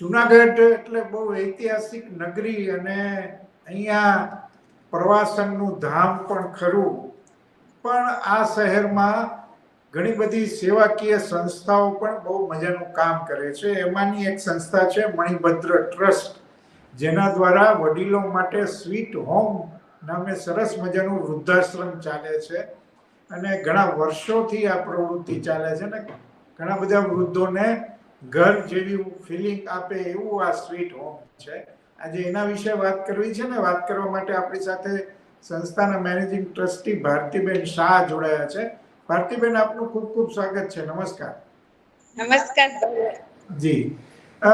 જુનાગઢ એટલે બહુ ઐતિહાસિક નગરી અને અહીંયા પ્રવાસનનું ધામ પણ ખરું. પણ આ શહેરમાં ઘણી બધી સેવાકીય સંસ્થાઓ પણ બહુ મજાનું કામ કરે છે. એમાંની એક સંસ્થા છે મણિભદ્ર ટ્રસ્ટ, જેના દ્વારા વડીલો માટે સ્વીટ હોમ નામે સરસ મજાનું વૃદ્ધાશ્રમ ચાલે છે અને ઘણા વર્ષોથી આ પ્રવૃત્તિ ચાલે છે ને ઘણા બધા વૃદ્ધોને ઘર જેવી ફિલિંગ આપે એવું આ સ્વીટ હોમ છે. આજે એના વિશે વાત કરવી છે ને વાત કરવા માટે આપણી સાથે સંસ્થાના મેનેજિંગ ટ્રસ્ટી ભારતીબેન શાહ જોડાયા છે. ભારતીબેન આપનું ખૂબ ખૂબ સ્વાગત છે. નમસ્કાર. નમસ્કાર જી. અ,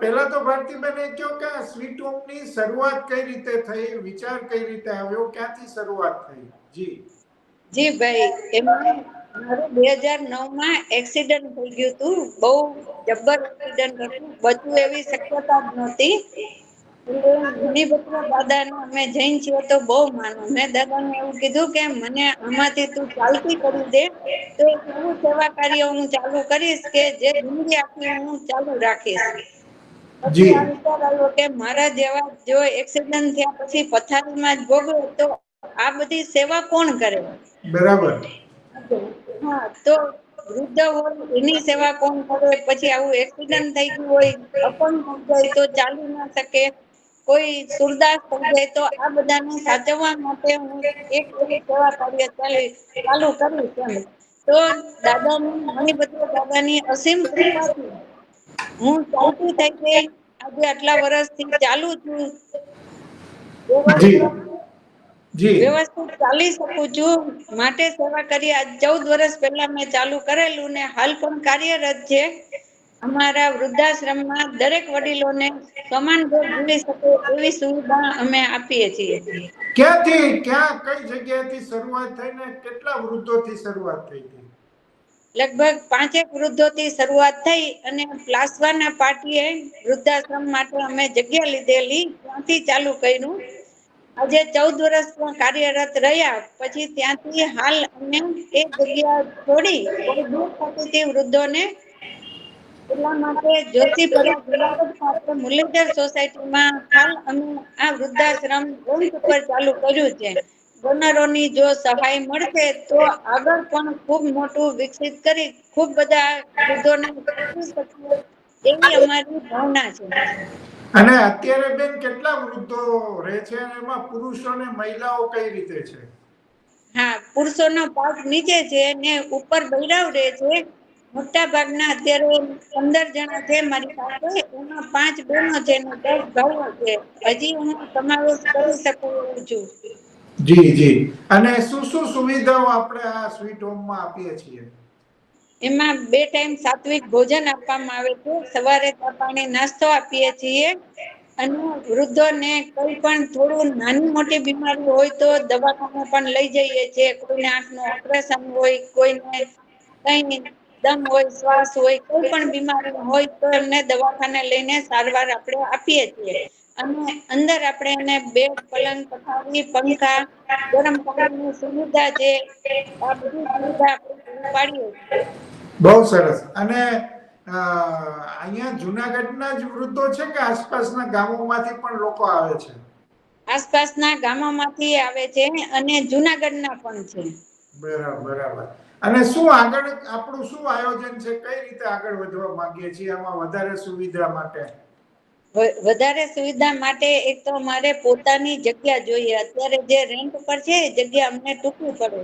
પહેલા તો ભારતીબેન એ કહો કે આ સ્વીટ હોમની શરૂઆત કઈ રીતે થઈ વિચાર કઈ રીતે આવ્યો ક્યાંથી શરૂઆત થઈ? જી. જી ભાઈ એમાં મારે બે હજાર નવમાં એક્સિડન્ટ થઈ ગયું હતું. બહુ જબ્બર એક્સિડન્ટ હતું. બચવું એવી શક્યતા જ નહોતી. એટલે દાદાને અમે જૈન છીએ તો બહુ માનો. મેં દાદાને એવું કીધું કે મને આમાંથી તું ચાલતી કરી દે. તો એવું સેવા કાર્ય હું ચાલુ કરીશ કે જે જિંદગી હું ચાલુ રાખીશ. જી. કે મારા જેવા જો એક્સિડન્ટ થયા પછી પથારીમાં જ ભોગવે તો આ બધી સેવા કોણ કરે? બરાબર. હા તો વૃદ્ધ હોય, એની સેવા કોણ કરે? પછી આવું એક્સિડન્ટ થઈ ગયું હોય, અપંગ થઈ જાય તો ચાલી ના શકે. કોઈ સુરદાસ થઈ જાય તો આ બધાને સાચવવા માટે હું એક સેવા કાર્ય ચાલી કરીશ એમ. તો દાદાની, ઘણી બધી દાદાની અસીમ કૃપા હું ચાલતી થઈ ગઈ. આજે આટલા વર્ષથી ચાલુ છું. વ્યવસ્થિત ચાલી શકું છું. માટે સેવા કરી આજ ચૌદ વર્ષ પહેલા મેં ચાલુ કરેલું ને હાલ પણ કાર્યરત છે. અમારા વૃદ્ધાશ્રમમાં દરેક વડીલોને સમાન ભોગ મળી શકે એવી સુવિધા અમે આપીએ છીએ. ક્યાંથી ક્યાં કઈ જગ્યાએથી શરૂઆત થઈ ને કેટલા વૃદ્ધોથી શરૂઆત થઈ હતી લગભગ પાંચેક વૃદ્ધોથી શરૂઆત થઈ અને પ્લાસવાના પાર્ટીએ વૃદ્ધાશ્રમ માટે અમે જગ્યા લીધેલી ત્યાંથી ચાલુ કર્યું. આજે ચૌદ વર્ષ કાર્યરત રહ્યા, પછી ત્યાંથી હાલ અમે એ જગ્યા છોડી દૂર થતી વૃદ્ધોને એટલા માટે પાસે મુરલીધર સોસાયટીમાં હાલ અમે આ વૃદ્ધાશ્રમ રેન્ટ ઉપર ચાલુ કર્યું છે. ડોનરોની જો સહાય મળશે તો આગળ પણ ખૂબ મોટું વિકસિત કરી ખૂબ બધા વૃદ્ધોને એવી અમારી ભાવના છે. અને અત્યારે બેન કેટલા વૃદ્ધો રહે છે અને એમાં પુરુષો ને મહિલાઓ કઈ રીતે છે? હા પુરુષોનો ભાગ નીચે છે ને ઉપર બૈરાવ રહે છે. મોટા ભાગના અત્યારે પંદર જણા છે મારી પાસે એમાં પાંચ બહેનો છે ને દસ ભાઈઓ છે. હજી હું સમાવેશ કરી શકું છું. જી જી. અને શું શું સુવિધાઓ આપણે આ સ્વીટ હોમમાં આપીએ છીએ? એમાં બે ટાઈમ સાત્વિક ભોજન આપવામાં આવે છે. સવારે પાણી નાસ્તો આપીએ છીએ અને વૃદ્ધોને કોઈ પણ થોડું નાની મોટી બીમારી હોય તો દવાખાને પણ લઈ જઈએ છીએ. કોઈને આંખનું ઓપરેશન હોય, કોઈને કઈ દમ હોય, શ્વાસ હોય, કોઈ પણ બીમારી હોય તો એમને દવાખાને લઈને સારવાર આપણે આપીએ છીએ. અને અંદર આપણે એને બેડ, પલંગ, પથારી, પંખા, ગરમ પાણીની સુવિધા છે આ બધી સુવિધા આપણે પાડીએ છીએ. બહુ સરસ. અને અહીંયા જુનાગઢના જ વૃદ્ધો છે કે આસપાસના ગામોમાંથી પણ લોકો આવે છે? આસપાસના ગામોમાંથી આવે છે અને જુનાગઢના પણ છે. બરાબર બરાબર. અને શું આગળ આપણું શું આયોજન છે? કઈ રીતે આગળ વધવા માંગીએ છીએ? આમાં વધારે સુવિધા માટે? વધારે સુવિધા માટે એક તો મારે પોતાની જગ્યા જોઈએ. અત્યારે જે રેન્ટ પર છે જગ્યા અમને ટૂંકી પડે.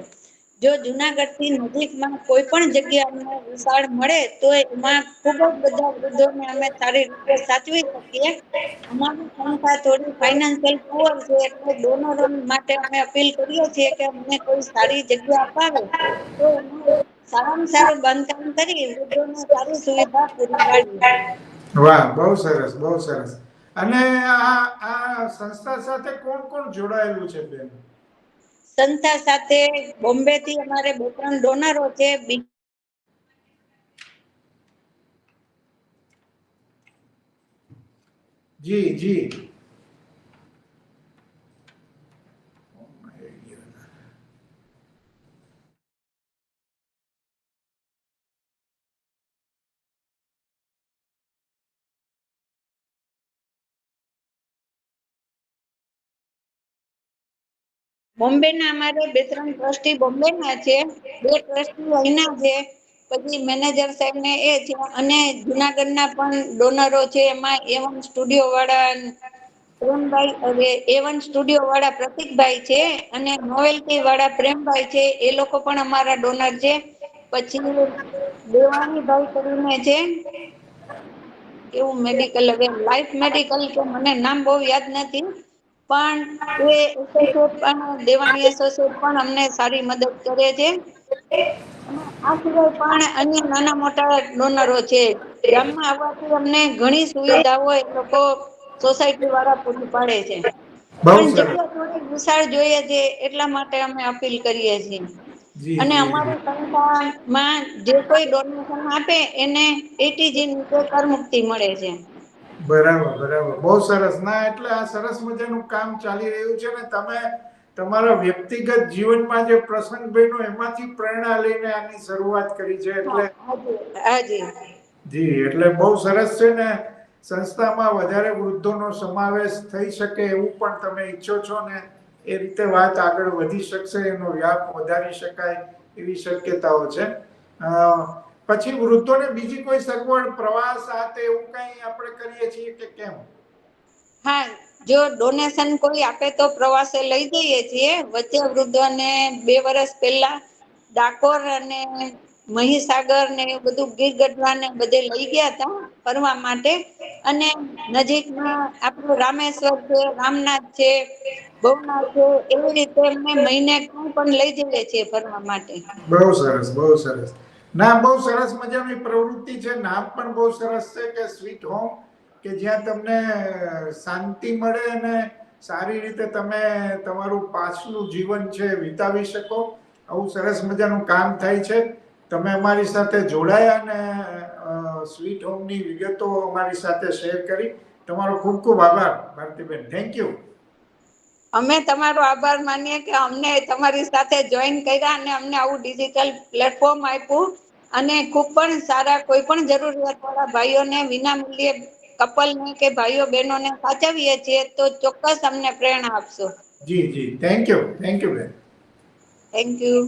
જો જુનાગઢથી નજીકમાં કોઈ પણ જગ્યા અમને વિશાળ મળે, તો એમાં ખૂબ જ બધા વૃદ્ધોને અમે સારી રીતે સાચવી શકીએ. અમારી સંસ્થા થોડી ફાઇનાન્શિયલ પુઅર છે, એટલે ડોનરો માટે અમે અપીલ કરીએ છીએ કે અમને કોઈ સારી જગ્યા અપાવે. તો સારામાં સારું બાંધકામ કરી વૃદ્ધોને સારી સુવિધા પૂરી પાડીએ. વાહ, બહુ સરસ બહુ સરસ. અને આ આ સંસ્થા સાથે કોણ કોણ જોડાયેલું છે બેન? સંસ્થા સાથે બોમ્બે થી અમારે બે ત્રણ ડોનરો છે જી જી. બોમ્બેના અમારે બે ત્રણ ટ્રસ્ટી બોમ્બેના છે. બે ટ્રસ્ટી અહીંના છે. પછી મેનેજર સાહેબ ને એ છે અને જુનાગઢના પણ ડોનરો છે. એમાં એવન સ્ટુડિયો વાળા પ્રેમભાઈ, હવે એવન સ્ટુડિયો વાળા પ્રતિકભાઈ છે અને નોવેલ્ટી વાળા પ્રેમભાઈ છે. એ લોકો પણ અમારા ડોનર છે. પછી દેવાણીભાઈ કરીને છે. એવું મેડિકલ હવે લાઈફ મેડિકલ કે મને નામ બહુ યાદ નથી. પણ એ એસોસિએટ પણ દેવાણી એસોસિએટ પણ અમને સારી મદદ કરે છે. આ સિવાય પણ અન્ય નાના મોટા ડોનરો છે. ગામમાં આવવાથી અમને ઘણી સુવિધાઓ એ લોકો સોસાયટી વાળા પૂરી પાડે છે. પણ જગ્યા થોડી વિશાળ જોઈએ છે એટલા માટે અમે અપીલ કરીએ છીએ. અને અમારી સંસ્થામાં જે કોઈ ડોનેશન આપે એને એટીજી નીચે કર મુક્તિ મળે છે. બરાબર બરાબર. બહુ સરસ. ના એટલે આ સરસ મજાનું કામ ચાલી રહ્યું છે ને તમે તમારા વ્યક્તિગત જીવનમાં જે પ્રસંગ બન્યો એમાંથી પ્રેરણા લઈને આની શરૂઆત કરી છે એટલે જી એટલે બહુ સરસ છે ને સંસ્થામાં વધારે વૃદ્ધોનો સમાવેશ થઈ શકે એવું પણ તમે ઈચ્છો છો ને એ રીતે વાત આગળ વધી શકશે એનો વ્યાપ વધારી શકાય એવી શક્યતાઓ છે. પછી વૃદ્ધોને બીજી કોઈ સગવડ પ્રવાસ આ તે એવું કંઈ આપણે કરીએ છીએ કે કેમ? હા જો ડોનેશન કોઈ આપે તો પ્રવાસે લઈ જઈએ છીએ. વચ્ચે વૃદ્ધોને બે વર્ષ પહેલા ડાકોર અને મહીસાગર ને એવું બધું ગીર ગઢવા ને બધે લઈ ગયા હતા ફરવા માટે. અને નજીકમાં આપણું રામેશ્વર છે રામનાથ છે ભવનાથ છે એવી રીતે અમે મહિને પણ લઈ જઈએ છીએ ફરવા માટે. બહુ સરસ બહુ સરસ. ના, બહુ સરસ મજાની પ્રવૃત્તિ છે. નામ પણ બહુ સરસ છે કે સ્વીટ હોમ કે જ્યાં તમને શાંતિ મળે અને સારી રીતે તમે તમારું પાછલું જીવન છે વિતાવી શકો. આવું સરસ મજાનું કામ થાય છે. તમે અમારી સાથે જોડાયા અને સ્વીટ હોમની વિગતો અમારી સાથે શેર કરી. તમારો ખૂબ ખૂબ આભાર, ભારતીબેન. થેન્ક યુ અમે તમારો આભાર માનીએ કે અમને તમારી સાથે જોઈન કર્યા અને અમને આવું ડિજિટલ પ્લેટફોર્મ આપ્યું. અને ખૂબ પણ સારા કોઈ પણ જરૂરિયાતવાળા ભાઈઓને કપલ કપલને કે ભાઈઓ બહેનોને સાચવીએ છીએ તો ચોક્કસ અમને પ્રેરણા આપશો. જી જી. થેન્ક યુ થેન્ક યુ બેન. Thank you